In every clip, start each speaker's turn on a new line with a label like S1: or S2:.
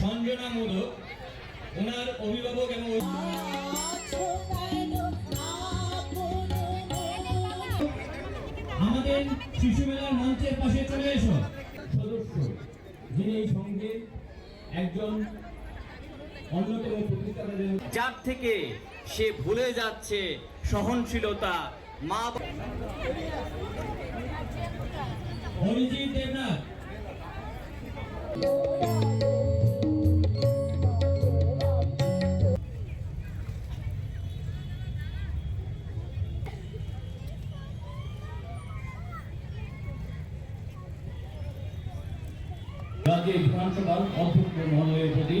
S1: সঞ্জনা মোদক ওনার অভিভাবক এবং আমাদের শিশু মেলার মঞ্চের পাশে চলে এসো। সদস্য যিনি এই সঙ্গে একজন অন্যতম প্রতিষ্ঠাতা
S2: যার থেকে সে ভুলে যাচ্ছে সহনশীলতা মা
S1: অরিজিৎ দেবনাথ। রাজ্যের বিধানসভার অধ্যক্ষ মহোদয়ের প্রতি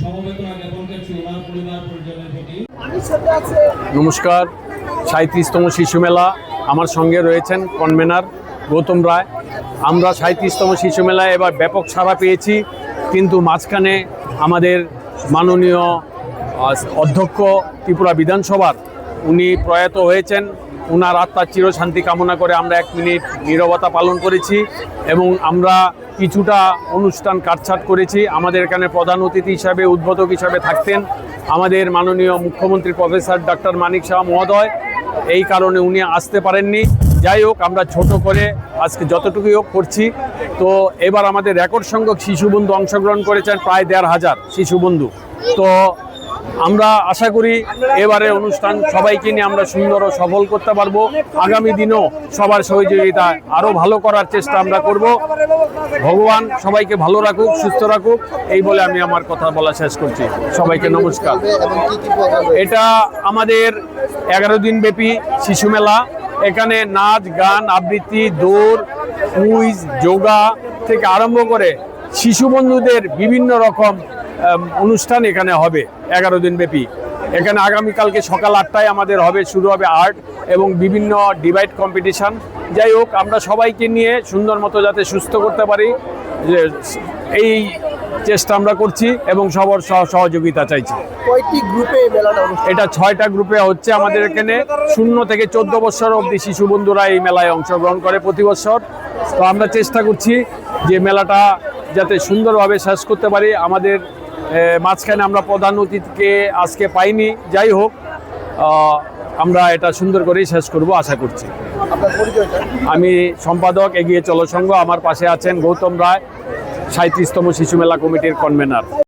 S1: সমবেদনা জ্ঞাপন করছি ওনার পরিবার পরিজনের প্রতি।
S3: নমস্কার সাঁত্রিশতম শিশু মেলা আমার সঙ্গে রয়েছেন কনভেনার গৌতম রায়। আমরা সাঁত্রিশতম শিশু মেলায় এবার ব্যাপক সাড়া পেয়েছি কিন্তু মাঝখানে আমাদের মাননীয় অধ্যক্ষ ত্রিপুরা বিধানসভার উনি প্রয়াত হয়েছেন। ওনার আত্মার চিরশান্তি কামনা করে আমরা এক মিনিট নীরবতা পালন করেছি এবং আমরা কিছুটা অনুষ্ঠান কাটছাট করেছি। আমাদের এখানে প্রধান অতিথি হিসাবে, উদ্বোধক হিসাবে থাকতেন আমাদের মাননীয় মুখ্যমন্ত্রী প্রফেসর ডক্টর মানিক শাহ মহোদয়। এই কারণে উনি আসতে পারেননি। যাই হোক, আমরা ছোট করে আজকে যতটুকুই হোক করছি। তো এবার আমাদের রেকর্ড সংখ্যক শিশু বন্ধু অংশগ্রহণ করেছেন প্রায় দেড় হাজার শিশু বন্ধু। তো আমরা আশা করি এবারে অনুষ্ঠান সবাইকে নিয়ে আমরা সুন্দর ও সফল করতে পারব। আগামী দিনেও সবার সহযোগিতায় আরও ভালো করার চেষ্টা আমরা করব। ভগবান সবাইকে ভালো রাখুক, সুস্থ রাখুক, এই বলে আমি আমার কথা বলা শেষ করছি। সবাইকে নমস্কার। এটা আমাদের এগারো দিন ব্যাপী শিশু মেলা। এখানে নাচ, গান, আবৃত্তি, দৌড়, কুইজ, যোগা থেকে আরম্ভ করে শিশু বন্ধুদের বিভিন্ন রকম অনুষ্ঠান এখানে হবে এগারো দিন ব্যাপী। এখানে আগামীকালকে সকাল আটটায় আমাদের হবে শুরু হবে আর্ট এবং বিভিন্ন ডিভাইড কম্পিটিশান যাই হোক আমরা সবাইকে নিয়ে সুন্দর মতো যাতে সুস্থ করতে পারি এই চেষ্টা আমরা করছি এবং সবার সহ- সহযোগিতা চাইছি।
S4: কয়টি গ্রুপে
S3: এটা ছয়টা গ্রুপে হচ্ছে আমাদের এখানে। শূন্য থেকে চোদ্দ বছর অবধি শিশু বন্ধুরা এই মেলায় অংশগ্রহণ করে প্রতি বছর। তো আমরা চেষ্টা করছি যে মেলাটা যাতে সুন্দরভাবে শেষ করতে পারি। আমাদের মাঝখানে আমরা প্রধান অতিথিকে আজকে পাইনি। যাই হোক আমরা এটা সুন্দর করেই শেষ করব আশা করছি। আমি সম্পাদক এগিয়ে চলো সংঘ আমার পাশে আছেন গৌতম রায় সাঁত্রিশতম শিশু মেলা কমিটির কনভেনার